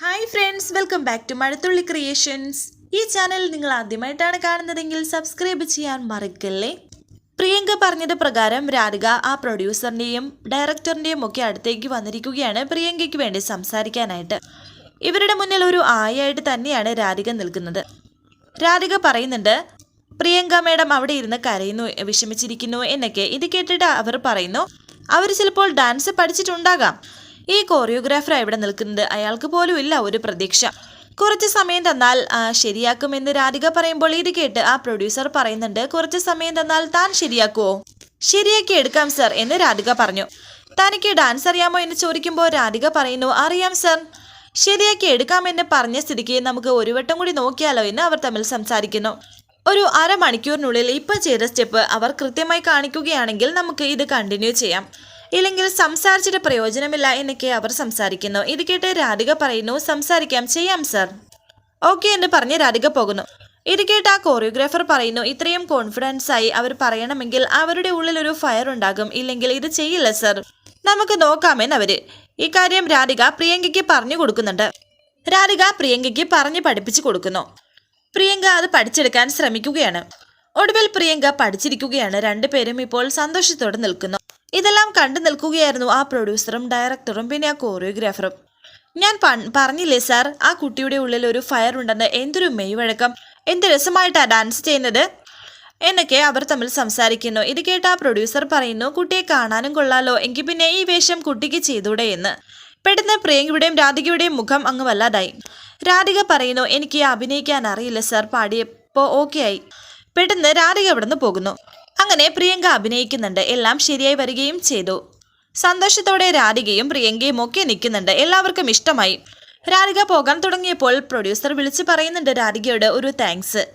Hi friends welcome back to Mazhathulli creations ഈ channel നിങ്ങൾ ആദ്യമായിട്ടാണ് കാണുന്നതെങ്കിൽ സബ്സ്ക്രൈബ് ചെയ്യാൻ മറക്കല്ലേ? പ്രിയങ്ക പറഞ്ഞത് പ്രകാരം രാധിക ആ പ്രൊഡ്യൂസറിന്റെയും ഡയറക്ടറിന്റെയും ഒക്കെ അടുത്തേക്ക് വന്നിരിക്കുകയാണ് പ്രിയങ്കയ്ക്ക് വേണ്ടി സംസാരിക്കാനായിട്ട്. ഇവരുടെ മുന്നിൽ ഒരു ആയായിട്ട് തന്നെയാണ് രാധിക നിൽക്കുന്നത്. രാധിക പറയുന്നുണ്ട് പ്രിയങ്ക മേഡം അവിടെ ഇരുന്ന് കരയുന്നു വിഷമിച്ചിരിക്കുന്നു എന്നൊക്കെ ഇത് കേട്ടിട്ട് അവർ പറയുന്നു അവർ ചിലപ്പോൾ ഡാൻസ് പഠിച്ചിട്ടുണ്ടാകാം. ഈ കോറിയോഗ്രാഫർ ഇവിടെ നിൽക്കുന്നത്. അയാൾക്ക് പോലും ഇല്ല ഒരു പ്രതീക്ഷ. കുറച്ച് സമയം തന്നാൽ ശരിയാക്കുമെന്ന് രാധിക പറയുമ്പോൾ ഇത് കേട്ട് ആ പ്രൊഡ്യൂസർ പറയുന്നുണ്ട് കുറച്ച് സമയം തന്നാൽ താൻ ശരിയാക്കുവോ? ശരിയാക്കി എടുക്കാം സർ എന്ന് രാധിക പറഞ്ഞു. തനിക്ക് ഡാൻസ് അറിയാമോ? എന്ന് ചോദിക്കുമ്പോൾ രാധിക പറയുന്നു അറിയാം സർ ശരിയാക്കി എടുക്കാമെന്ന് പറഞ്ഞ സ്ഥിതിക്ക് നമുക്ക് ഒരു വട്ടം കൂടി നോക്കിയാലോ എന്ന് അവർ തമ്മിൽ സംസാരിക്കുന്നു. ഒരു അരമണിക്കൂറിനുള്ളിൽ ഇപ്പം ചെയ്ത സ്റ്റെപ്പ് അവർ കൃത്യമായി കാണിക്കുകയാണെങ്കിൽ നമുക്ക് ഇത് കണ്ടിന്യൂ ചെയ്യാം. ഇല്ലെങ്കിൽ സംസാരിച്ചിട്ട് പ്രയോജനമില്ല എന്നൊക്കെ അവർ സംസാരിക്കുന്നു. ഇത് കേട്ട് രാധിക പറയുന്നു സംസാരിക്കാം ചെയ്യാം സർ ഓക്കെ എന്ന് പറഞ്ഞ് രാധിക പോകുന്നു. ഇത് കേട്ട് ആ കോറിയോഗ്രാഫർ പറയുന്നു ഇത്രയും കോൺഫിഡൻസ് ആയി അവർ പറയണമെങ്കിൽ അവരുടെ ഉള്ളിൽ ഒരു ഫയർ ഉണ്ടാകും. ഇല്ലെങ്കിൽ ഇത് ചെയ്യില്ല സർ നമുക്ക് നോക്കാമെന്ന് അവർ. ഇക്കാര്യം രാധിക പ്രിയങ്കയ്ക്ക് പറഞ്ഞു കൊടുക്കുന്നുണ്ട്. രാധിക പ്രിയങ്കയ്ക്ക് പറഞ്ഞു പഠിപ്പിച്ചു കൊടുക്കുന്നു. പ്രിയങ്ക അത് പഠിച്ചെടുക്കാൻ ശ്രമിക്കുകയാണ്. ഒടുവിൽ പ്രിയങ്ക പഠിച്ചിരിക്കുകയാണ്. രണ്ടുപേരും ഇപ്പോൾ സന്തോഷത്തോടെ നിൽക്കുന്നു. ഇതെല്ലാം കണ്ടു നിൽക്കുകയായിരുന്നു ആ പ്രൊഡ്യൂസറും ഡയറക്ടറും പിന്നെ ആ കോറിയോഗ്രാഫറും ഞാൻ പറഞ്ഞില്ലേ സാർ ആ കുട്ടിയുടെ ഉള്ളിൽ ഒരു ഫയർ ഉണ്ടെന്ന് എന്തൊരു മെയ്വഴക്കം. എന്ത് രസമായിട്ടാ ഡാൻസ് ചെയ്യുന്നത്? എന്നൊക്കെ അവർ തമ്മിൽ സംസാരിക്കുന്നു. ഇത് കേട്ട് ആ പ്രൊഡ്യൂസർ പറയുന്നു കുട്ടിയെ കാണാനും കൊള്ളാലോ എങ്കിൽ പിന്നെ ഈ വേഷം കുട്ടിക്ക് ചെയ്തൂടെ എന്ന്. പെട്ടെന്ന് പ്രിയങ്കയുടെയും രാധികയുടെയും മുഖം അങ്ങ് വല്ലാതായി. രാധിക പറയുന്നു എനിക്ക് അഭിനയിക്കാൻ അറിയില്ല സാർ പാടിയപ്പോൾ ഓക്കെ ആയി. പെട്ടെന്ന് രാധിക ഇവിടുന്ന് പോകുന്നു. അങ്ങനെ പ്രിയങ്ക അഭിനയിക്കുന്നുണ്ട്. എല്ലാം ശരിയായി വരികയും ചെയ്തു. സന്തോഷത്തോടെ രാധികയും പ്രിയങ്കയും ഒക്കെ നിൽക്കുന്നുണ്ട്. എല്ലാവർക്കും ഇഷ്ടമായി. രാധിക പോകാൻ തുടങ്ങിയപ്പോൾ പ്രൊഡ്യൂസർ വിളിച്ച് പറയുന്നുണ്ട് രാധികയോട് ഒരു താങ്ക്സ്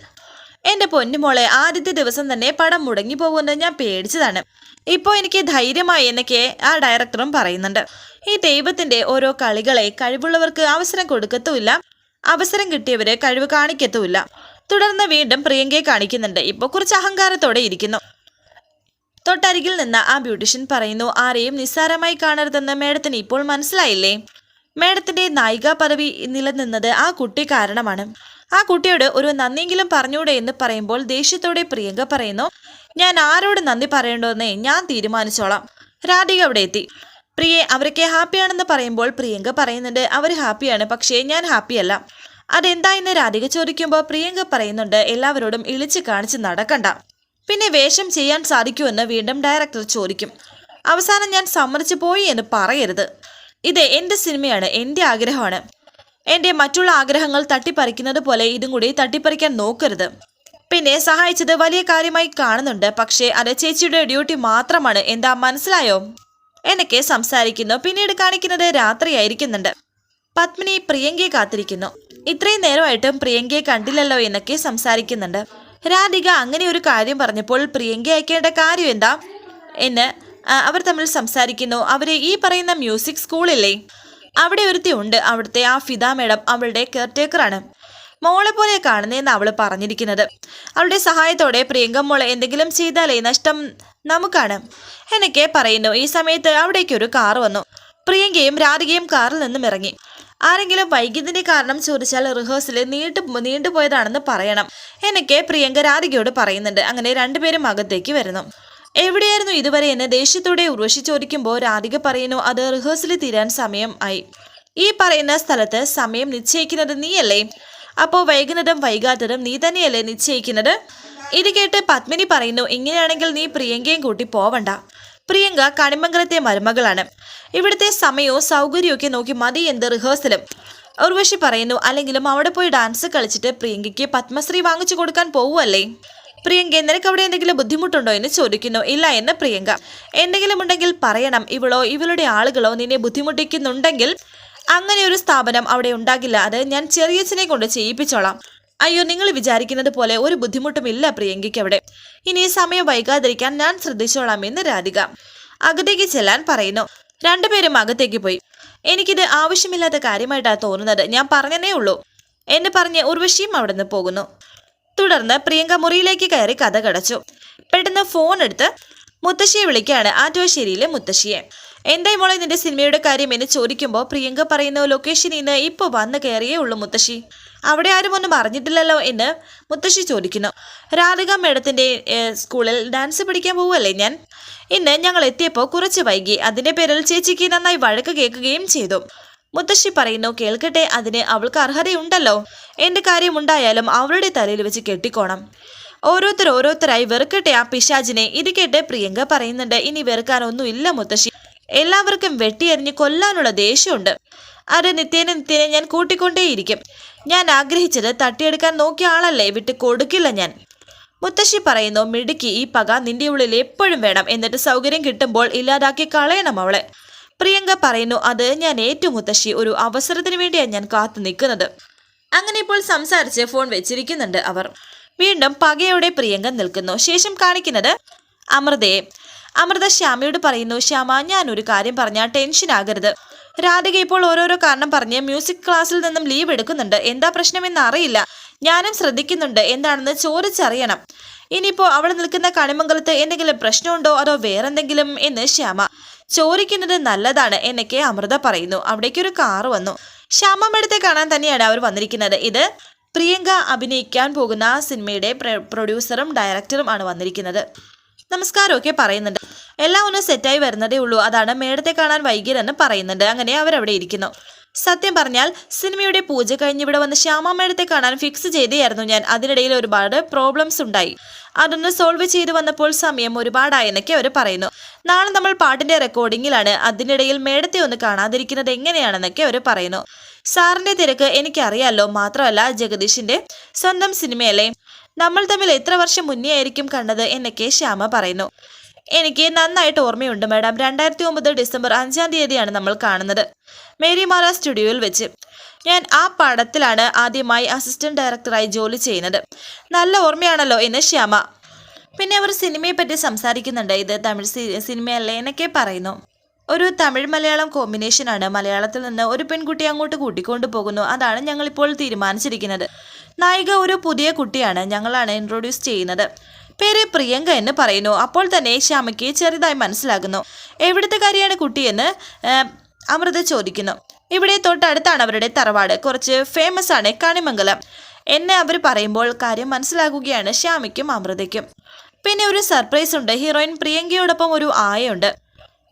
എന്റെ പൊന്നുമോളെ ആദ്യത്തെ ദിവസം തന്നെ പടം മുടങ്ങി പോകുമെന്ന് ഞാൻ പേടിച്ചതാണ്. ഇപ്പോൾ എനിക്ക് ധൈര്യമായി എന്നൊക്കെ ആ ഡയറക്ടറും പറയുന്നുണ്ട്. ഈ ദൈവത്തിന്റെ ഓരോ കളികളെ കഴിവുള്ളവർക്ക് അവസരം കൊടുക്കത്തുമില്ല. അവസരം കിട്ടിയവരെ കഴിവ് കാണിക്കത്തുമില്ല. തുടർന്ന് വീണ്ടും പ്രിയങ്കയെ കാണിക്കുന്നുണ്ട്. ഇപ്പോൾ കുറച്ച് അഹങ്കാരത്തോടെ ഇരിക്കുന്നു. തൊട്ടരികിൽ നിന്ന് ആ ബ്യൂട്ടീഷ്യൻ പറയുന്നു ആരെയും നിസ്സാരമായി കാണരുതെന്ന് മേഡത്തിന് ഇപ്പോൾ മനസ്സിലായില്ലേ? മേഡത്തിന്റെ നായിക പദവി നിലനിന്നത് ആ കുട്ടി കാരണമാണ്. ആ കുട്ടിയോട് ഒരു നന്ദിയെങ്കിലും പറഞ്ഞൂടെ എന്ന് പറയുമ്പോൾ ദേഷ്യത്തോടെ പ്രിയങ്ക പറയുന്നു ഞാൻ ആരോട് നന്ദി പറയേണ്ടതെന്നേ ഞാൻ തീരുമാനിച്ചോളാം. രാധിക അവിടെ എത്തി. പ്രിയെ അവരൊക്കെ ഹാപ്പിയാണെന്ന് പറയുമ്പോൾ പ്രിയങ്ക പറയുന്നുണ്ട് അവർ ഹാപ്പിയാണ് പക്ഷേ ഞാൻ ഹാപ്പിയല്ല. അതെന്താ എന്ന് രാധിക ചോദിക്കുമ്പോൾ പ്രിയങ്ക പറയുന്നുണ്ട് എല്ലാവരോടും ഇളിച്ച് കാണിച്ച് നടക്കണ്ട. പിന്നെ വേഷം ചെയ്യാൻ സാധിക്കുമെന്ന് വീണ്ടും ഡയറക്ടർ ചോദിക്കും. അവസാനം ഞാൻ സമ്മതിച്ചു പോയി എന്ന് പറയരുത്. ഇത് എന്റെ സിനിമയാണ് എന്റെ ആഗ്രഹമാണ്. എന്റെ മറ്റുള്ള ആഗ്രഹങ്ങൾ തട്ടിപ്പറിക്കുന്നത് പോലെ ഇതും കൂടി തട്ടിപ്പറിക്കാൻ നോക്കരുത്. പിന്നെ സഹായിച്ചത് വലിയ കാര്യമായി കാണുന്നുണ്ട്. പക്ഷേ അത് ചേച്ചിയുടെ ഡ്യൂട്ടി മാത്രമാണ്. എന്താ മനസ്സിലായോ? എന്നൊക്കെ സംസാരിക്കുന്നു. പിന്നീട് കാണിക്കുന്നത് രാത്രിയായിരിക്കുന്നുണ്ട്. പത്മിനി പ്രിയങ്കയെ കാത്തിരിക്കുന്നു. ഇത്രയും നേരമായിട്ടും പ്രിയങ്കയെ കണ്ടില്ലല്ലോ എന്നൊക്കെ സംസാരിക്കുന്നുണ്ട്. രാധിക അങ്ങനെ ഒരു കാര്യം പറഞ്ഞപ്പോൾ പ്രിയങ്ക അയക്കേണ്ട കാര്യം എന്താ? എന്ന് അവർ തമ്മിൽ സംസാരിക്കുന്നു. അവർ ഈ പറയുന്ന മ്യൂസിക് സ്കൂളില്ലേ? അവിടെ ഒരുത്തി ഉണ്ട്. അവിടുത്തെ ആ ഫിദ മേഡം അവളുടെ കെയർടേക്കറാണ് മോളെ പോലെ കാണുന്നതെന്ന് അവൾ പറഞ്ഞിരിക്കുന്നത്. അവളുടെ സഹായത്തോടെ പ്രിയങ്ക മോളെ എന്തെങ്കിലും ചെയ്താലേ നഷ്ടം നമുക്കാണ്. എന്നൊക്കെ പറയുന്നു. ഈ സമയത്ത് അവിടേക്ക് ഒരു കാർ വന്നു. പ്രിയങ്കയും രാധികയും കാറിൽ നിന്നും ഇറങ്ങി. ആരെങ്കിലും വൈകിയതിന്റെ കാരണം ചോദിച്ചാൽ റിഹേഴ്സൽ നീണ്ടു നീണ്ടുപോയതാണെന്ന് പറയണം. എന്നൊക്കെ പ്രിയങ്ക രാധികയോട് പറയുന്നുണ്ട്. അങ്ങനെ രണ്ടുപേരും അകത്തേക്ക് വരുന്നു. എവിടെയായിരുന്നു ഇതുവരെ എന്ന് ദേഷ്യത്തോടെ ഉർവശി ചോദിക്കുമ്പോൾ രാധിക പറയുന്നു അത് റിഹേഴ്സൽ തീരാൻ സമയം ആയി. ഈ പറയുന്ന സ്ഥലത്ത് സമയം നിശ്ചയിക്കുന്നത് നീയല്ലേ? അപ്പോൾ വൈകുന്നതും വൈകാത്തതും നീ തന്നെയല്ലേ നിശ്ചയിക്കുന്നത്? ഇത് കേട്ട് പത്മിനി പറയുന്നു ഇങ്ങനെയാണെങ്കിൽ നീ പ്രിയങ്കയും കൂട്ടി പോവണ്ട. പ്രിയങ്ക കണിമംഗലത്തെ മരുമകളാണ്. ഇവിടുത്തെ സമയവും സൗകര്യവും ഒക്കെ നോക്കി മതി എന്ത് റിഹേഴ്സലും ഉർവശി പറയുന്നു അല്ലെങ്കിലും അവിടെ പോയി ഡാൻസ് കളിച്ചിട്ട് പ്രിയങ്കയ്ക്ക് പത്മശ്രീ വാങ്ങിച്ചു കൊടുക്കാൻ പോവുമല്ലേ പ്രിയങ്ക നിനക്ക് അവിടെ എന്തെങ്കിലും ബുദ്ധിമുട്ടുണ്ടോ എന്ന് ചോദിക്കുന്നു. ഇല്ല എന്ന് പ്രിയങ്ക. എന്തെങ്കിലും ഉണ്ടെങ്കിൽ പറയണം. ഇവളോ ഇവളുടെ ആളുകളോ നിന്നെ ബുദ്ധിമുട്ടിക്കുന്നുണ്ടെങ്കിൽ അങ്ങനെ ഒരു സ്ഥാപനം അവിടെ ഉണ്ടാകില്ല. അത് ഞാൻ ചെറിയച്ഛനെ കൊണ്ട് ചെയ്യിപ്പിച്ചോളാം. അയ്യോ നിങ്ങൾ വിചാരിക്കുന്നത് പോലെ ഒരു ബുദ്ധിമുട്ടുമില്ല പ്രിയങ്കയ്ക്ക് അവിടെ. ഇനി സമയം വൈകാതിരിക്കാൻ ഞാൻ ശ്രദ്ധിച്ചോളാം എന്ന് രാധിക അകത്തേക്ക് ചെല്ലാൻ പറയുന്നു. രണ്ടുപേരും അകത്തേക്ക് പോയി. എനിക്കിത് ആവശ്യമില്ലാത്ത കാര്യമായിട്ടാണ് തോന്നുന്നത്. ഞാൻ പറഞ്ഞതേ ഉള്ളൂ. എന്ന് പറഞ്ഞ് ഉർവശിയും അവിടെ നിന്ന് പോകുന്നു. തുടർന്ന് പ്രിയങ്ക മുറിയിലേക്ക് കയറി കഥ കടച്ചു. പെട്ടെന്ന് ഫോൺ എടുത്ത് മുത്തശ്ശിയെ വിളിക്കുകയാണ്. ആറ്റുവശ്ശേരിയിലെ മുത്തശ്ശിയെ. എന്തായി മോളെ നിന്റെ സിനിമയുടെ കാര്യം എന്ന് ചോദിക്കുമ്പോൾ പ്രിയങ്ക പറയുന്ന ലൊക്കേഷനിൽ നിന്ന് ഇപ്പോൾ വന്ന് കയറിയേ ഉള്ളൂ മുത്തശ്ശി. അവിടെ ആരും ഒന്നും അറിഞ്ഞിട്ടില്ലല്ലോ എന്ന് മുത്തശ്ശി ചോദിക്കുന്നു. രാധിക മേഡത്തിന്റെ സ്കൂളിൽ ഡാൻസ് പഠിക്കാൻ പോവുമല്ലേ ഞാൻ? ഇന്ന് ഞങ്ങൾ എത്തിയപ്പോൾ കുറച്ച് വൈകി. അതിന്റെ പേരിൽ ചേച്ചിക്ക് നന്നായി വഴക്ക് കേൾക്കുകയും ചെയ്തു. മുത്തശ്ശി പറയുന്നു കേൾക്കട്ടെ അതിന് അവൾക്ക് അർഹതയുണ്ടല്ലോ. എന്ത് കാര്യമുണ്ടായാലും അവളുടെ തലയിൽ വെച്ച് കെട്ടിക്കോണം. ഓരോരുത്തർ ഓരോരുത്തരായി വെറുക്കട്ടെ ആ പിശാജിനെ ഇത് കേട്ട് പ്രിയങ്ക പറയുന്നുണ്ട് ഇനി വെറുക്കാനൊന്നുമില്ല മുത്തശ്ശി. എല്ലാവർക്കും വെട്ടിയെറിഞ്ഞ് കൊല്ലാനുള്ള ദേഷ്യമുണ്ട്. അത് നിത്യേന നിത്യേനെ ഞാൻ കൂട്ടിക്കൊണ്ടേയിരിക്കും. ഞാൻ ആഗ്രഹിച്ചത് തട്ടിയെടുക്കാൻ നോക്കിയ ആളല്ലേ വിട്ട് കൊടുക്കില്ല ഞാൻ. മുത്തശ്ശി പറയുന്നു മിടുക്കി ഈ പക നിന്റെ ഉള്ളിൽ എപ്പോഴും വേണം. എന്നിട്ട് സൗകര്യം കിട്ടുമ്പോൾ ഇല്ലാതാക്കി കളയണം അവളെ. പ്രിയങ്ക പറയുന്നു അത് ഞാൻ ഏറ്റവും മുത്തശ്ശി. ഒരു അവസരത്തിന് വേണ്ടിയാണ് ഞാൻ കാത്തു നിൽക്കുന്നത്. അങ്ങനെ ഇപ്പോൾ സംസാരിച്ച് ഫോൺ വെച്ചിരിക്കുന്നുണ്ട് അവർ. വീണ്ടും പകയോടെ പ്രിയങ്ക നിൽക്കുന്നു. ശേഷം കാണിക്കുന്നത് അമൃതയെ. അമൃത ശ്യാമയോട് പറയുന്നു ശ്യാമ ഞാൻ ഒരു കാര്യം പറഞ്ഞാൽ ടെൻഷൻ ആകരുത്. രാധിക ഇപ്പോൾ ഓരോരോ കാരണം പറഞ്ഞ് മ്യൂസിക് ക്ലാസ്സിൽ നിന്നും ലീവ് എടുക്കുന്നുണ്ട്. എന്താ പ്രശ്നമെന്ന് അറിയില്ല. ഞാനും ശ്രദ്ധിക്കുന്നുണ്ട്. എന്താണെന്ന് ചോദിച്ചറിയണം. ഇനിയിപ്പോ അവൾ നിൽക്കുന്ന കണിമംഗലത്ത് എന്തെങ്കിലും പ്രശ്നമുണ്ടോ? അതോ വേറെന്തെങ്കിലും? എന്ന് ശ്യാമ. ചോദിക്കുന്നത് നല്ലതാണ് എന്നൊക്കെ അമൃത പറയുന്നു. അവിടേക്ക് ഒരു കാറ് വന്നു. ശ്യാമമ്മടുത്തെ കാണാൻ തന്നെയാണ് അവർ വന്നിരിക്കുന്നത്. ഇത് പ്രിയങ്ക അഭിനയിക്കാൻ പോകുന്ന സിനിമയുടെ പ്രൊഡ്യൂസറും ഡയറക്ടറും ആണ് വന്നിരിക്കുന്നത്. നമസ്കാരമൊക്കെ പറയുന്നുണ്ട്. എല്ലാം ഒന്ന് സെറ്റായി വരുന്നതേ ഉള്ളൂ. അതാണ് മേടത്തെ കാണാൻ വൈകിയതെന്ന് പറയുന്നുണ്ട് അങ്ങനെ അവരവിടെ ഇരിക്കുന്നു. സത്യം പറഞ്ഞാൽ സിനിമയുടെ പൂജ കഴിഞ്ഞ് ഇവിടെ വന്ന് ശ്യാമ മേഡത്തെ കാണാൻ ഫിക്സ് ചെയ്തേയായിരുന്നു ഞാൻ. അതിനിടയിൽ ഒരുപാട് പ്രോബ്ലംസ് ഉണ്ടായി. അതൊന്ന് സോൾവ് ചെയ്ത് വന്നപ്പോൾ സമയം ഒരുപാടായെന്നൊക്കെ അവർ പറയുന്നു. നാളെ നമ്മൾ പാട്ടിന്റെ റെക്കോർഡിങ്ങിലാണ് അതിനിടയിൽ മേടത്തെ ഒന്ന് കാണാതിരിക്കുന്നത് എങ്ങനെയാണെന്നൊക്കെ അവർ പറയുന്നു. സാറിന്റെ തിരക്ക് എനിക്കറിയാലോ. മാത്രമല്ല ജഗദീഷിന്റെ സ്വന്തം സിനിമയല്ലേ? നമ്മൾ തമ്മിൽ എത്ര വർഷം മുന്നേ ആയിരിക്കും കണ്ടത് എന്നൊക്കെ ശ്യാമ പറയുന്നു. എനിക്ക് നന്നായിട്ട് ഓർമ്മയുണ്ട് മാഡം. രണ്ടായിരത്തി ഒമ്പത് ഡിസംബർ അഞ്ചാം തീയതിയാണ് നമ്മൾ കാണുന്നത്. മേരി മേരിമാല സ്റ്റുഡിയോയിൽ വെച്ച്. ഞാൻ ആ പടത്തിലാണ് ആദ്യമായി അസിസ്റ്റന്റ് ഡയറക്ടറായി ജോലി ചെയ്യുന്നത്. നല്ല ഓർമ്മയാണല്ലോ എന്ന് ശ്യാമ. പിന്നെ അവർ സിനിമയെ പറ്റി സംസാരിക്കുന്നുണ്ട്. ഇത് തമിഴ് സിനിമയല്ലേ എന്നൊക്കെ പറയുന്നു. ഒരു തമിഴ് മലയാളം കോമ്പിനേഷനാണ് മലയാളത്തിൽ നിന്ന് ഒരു പെൺകുട്ടി അങ്ങോട്ട് കൂട്ടിക്കൊണ്ടു പോകുന്നു. അതാണ് ഞങ്ങളിപ്പോൾ തീരുമാനിച്ചിരിക്കുന്നത്. നായിക ഒരു പുതിയ കുട്ടിയാണ്. ഞങ്ങളാണ് ഇൻട്രൊഡ്യൂസ് ചെയ്യുന്നത്. പേര് പ്രിയങ്ക എന്ന് പറയുന്നു. അപ്പോൾ തന്നെ ശ്യാമയ്ക്ക് ചെറുതായി മനസ്സിലാകുന്നു. എവിടുത്തെ കാര്യമാണ് കുട്ടിയെന്ന് അമൃത ചോദിക്കുന്നു. ഇവിടെ തൊട്ടടുത്താണ് അവരുടെ തറവാട്. കുറച്ച് ഫേമസ് ആണ് കണിമംഗലം. എന്നെ അവർ പറയുമ്പോൾ കാര്യം മനസ്സിലാകുകയാണ് ശ്യാമയ്ക്കും അമൃതയ്ക്കും. പിന്നെ ഒരു സർപ്രൈസ് ഉണ്ട്. ഹീറോയിൻ പ്രിയങ്കയോടൊപ്പം ഒരു ആയുണ്ട്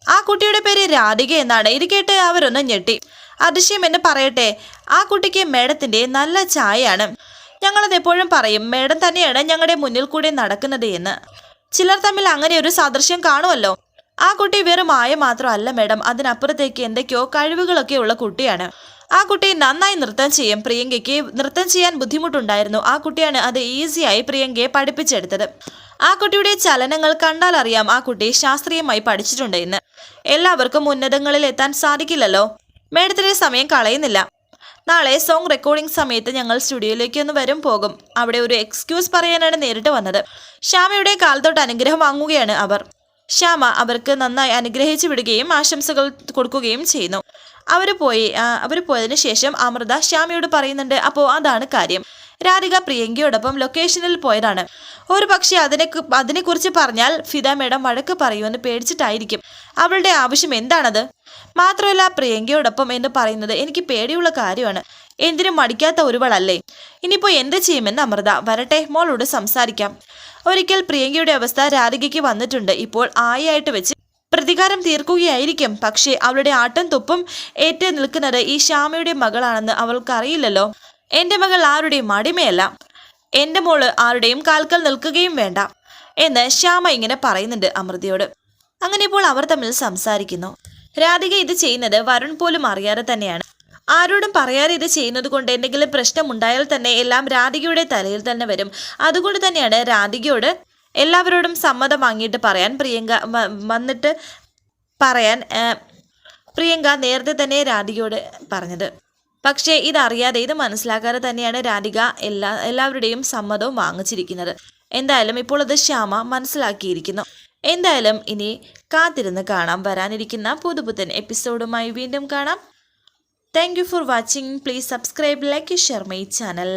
ആ കുട്ടിയുടെ പേര് രാധിക എന്നാണ്. ഇത് കേട്ട് അവരൊന്ന് ഞെട്ടി. അതിശയം എന്ന് പറയട്ടെ ആ കുട്ടിക്ക് മേഡത്തിന്റെ നല്ല ചായയാണ് ഞങ്ങളത് എപ്പോഴും പറയും മേഡം തന്നെയാണ് ഞങ്ങളുടെ മുന്നിൽ കൂടെ നടക്കുന്നത് എന്ന്. ചിലർ തമ്മിൽ അങ്ങനെ ഒരു സാദൃശ്യം കാണുമല്ലോ. ആ കുട്ടി വെറും മായ മാത്രമല്ല മേഡം അതിനപ്പുറത്തേക്ക് എന്തൊക്കെയോ കഴിവുകളൊക്കെ ഉള്ള കുട്ടിയാണ്. ആ കുട്ടി നന്നായി നൃത്തം ചെയ്യും. പ്രിയങ്കയ്ക്ക് നൃത്തം ചെയ്യാൻ ബുദ്ധിമുട്ടുണ്ടായിരുന്നു. ആ കുട്ടിയാണ് അത് ഈസിയായി പ്രിയങ്കയെ പഠിപ്പിച്ചെടുത്തത്. ആ കുട്ടിയുടെ ചലനങ്ങൾ കണ്ടാൽ അറിയാം ആ കുട്ടി ശാസ്ത്രീയമായി പഠിച്ചിട്ടുണ്ട് എന്ന്. എല്ലാവർക്കും ഉന്നതങ്ങളിൽ എത്താൻ സാധിക്കില്ലല്ലോ. മേഡത്തിന്റെ സമയം കളയുന്നില്ല. നാളെ സോങ് റെക്കോർഡിംഗ് സമയത്ത് ഞങ്ങൾ സ്റ്റുഡിയോയിലേക്ക് ഒന്ന് വരും പോകും. അവിടെ ഒരു എക്സ്ക്യൂസ് പറയാനാണ് നേരിട്ട് വന്നത്. ശ്യാമയുടെ കാലത്തോട്ട് അനുഗ്രഹം വാങ്ങുകയാണ് അവർ. ശ്യാമ അവർക്ക് നന്നായി അനുഗ്രഹിച്ചു വിടുകയും ആശംസകൾ കൊടുക്കുകയും ചെയ്യുന്നു. അവർ പോയി അവർ പോയതിനു ശേഷം അമൃത ശ്യാമയോട് പറയുന്നുണ്ട് അപ്പോൾ അതാണ് കാര്യം. രാധിക പ്രിയങ്കയോടൊപ്പം ലൊക്കേഷനിൽ പോയതാണ്. ഒരു പക്ഷേ അതിനെ അതിനെക്കുറിച്ച് പറഞ്ഞാൽ ഫിദ മേഡം വഴക്ക് പറയുമെന്ന് പേടിച്ചിട്ടായിരിക്കും. അവളുടെ ആവശ്യം എന്താണത്? മാത്രമല്ല പ്രിയങ്കയോടൊപ്പം എന്ന് പറയുന്നത് എനിക്ക് പേടിയുള്ള കാര്യമാണ്. എന്തിനും മടിക്കാത്ത ഒരുവളല്ലേ. ഇനിയിപ്പോൾ എന്ത് ചെയ്യുമെന്ന് അമൃത വരട്ടെ മോളോട് സംസാരിക്കാം. ഒരിക്കൽ പ്രിയങ്കയുടെ അവസ്ഥ രാധികയ്ക്ക് വന്നിട്ടുണ്ട്. ഇപ്പോൾ ആയായിട്ട് വെച്ച് പ്രതികാരം തീർക്കുകയായിരിക്കും. പക്ഷേ അവളുടെ ആട്ടം തുപ്പും ഏറ്റു നിൽക്കുന്നത് ഈ ശ്യാമയുടെ മകളാണെന്ന് അവൾക്കറിയില്ലല്ലോ. എന്റെ മകൾ ആരുടെയും അടിമയല്ല. എന്റെ മോൾ ആരുടെയും കാൽക്കൽ നിൽക്കുകയും വേണ്ട എന്ന് ശ്യാമ ഇങ്ങനെ പറയുന്നുണ്ട് അമൃതയോട്. അങ്ങനെ ഇപ്പോൾ അവർ തമ്മിൽ സംസാരിക്കുന്നു. രാധിക ഇത് ചെയ്യുന്നത് വരുൺ പോലും അറിയാതെ തന്നെയാണ്. ആരോടും പറയാതെ ഇത് ചെയ്യുന്നത് കൊണ്ട് എന്തെങ്കിലും പ്രശ്നമുണ്ടായാൽ തന്നെ എല്ലാം രാധികയുടെ തലയിൽ തന്നെ വരും. അതുകൊണ്ട് തന്നെയാണ് രാധികയോട് എല്ലാവരോടും സമ്മതം വാങ്ങിയിട്ട് പറയാൻ പ്രിയങ്ക വന്നിട്ട് പറയാൻ പ്രിയങ്ക നേരത്തെ തന്നെ രാധികയോട് പറഞ്ഞത്. പക്ഷേ ഇതറിയാതെ ഇത് മനസ്സിലാക്കാതെ തന്നെയാണ് രാധിക എല്ലാ എല്ലാവരുടെയും സമ്മതവും വാങ്ങിച്ചിരിക്കുന്നത്. എന്തായാലും ഇപ്പോൾ അത് ശ്യാമ മനസ്സിലാക്കിയിരിക്കുന്നു. എന്തായാലും ഇനി കാത്തിരുന്ന് കാണാം. വരാനിരിക്കുന്ന പുതുപുത്തൻ എപ്പിസോഡുമായി വീണ്ടും കാണാം. Thank for watching please subscribe like share my channel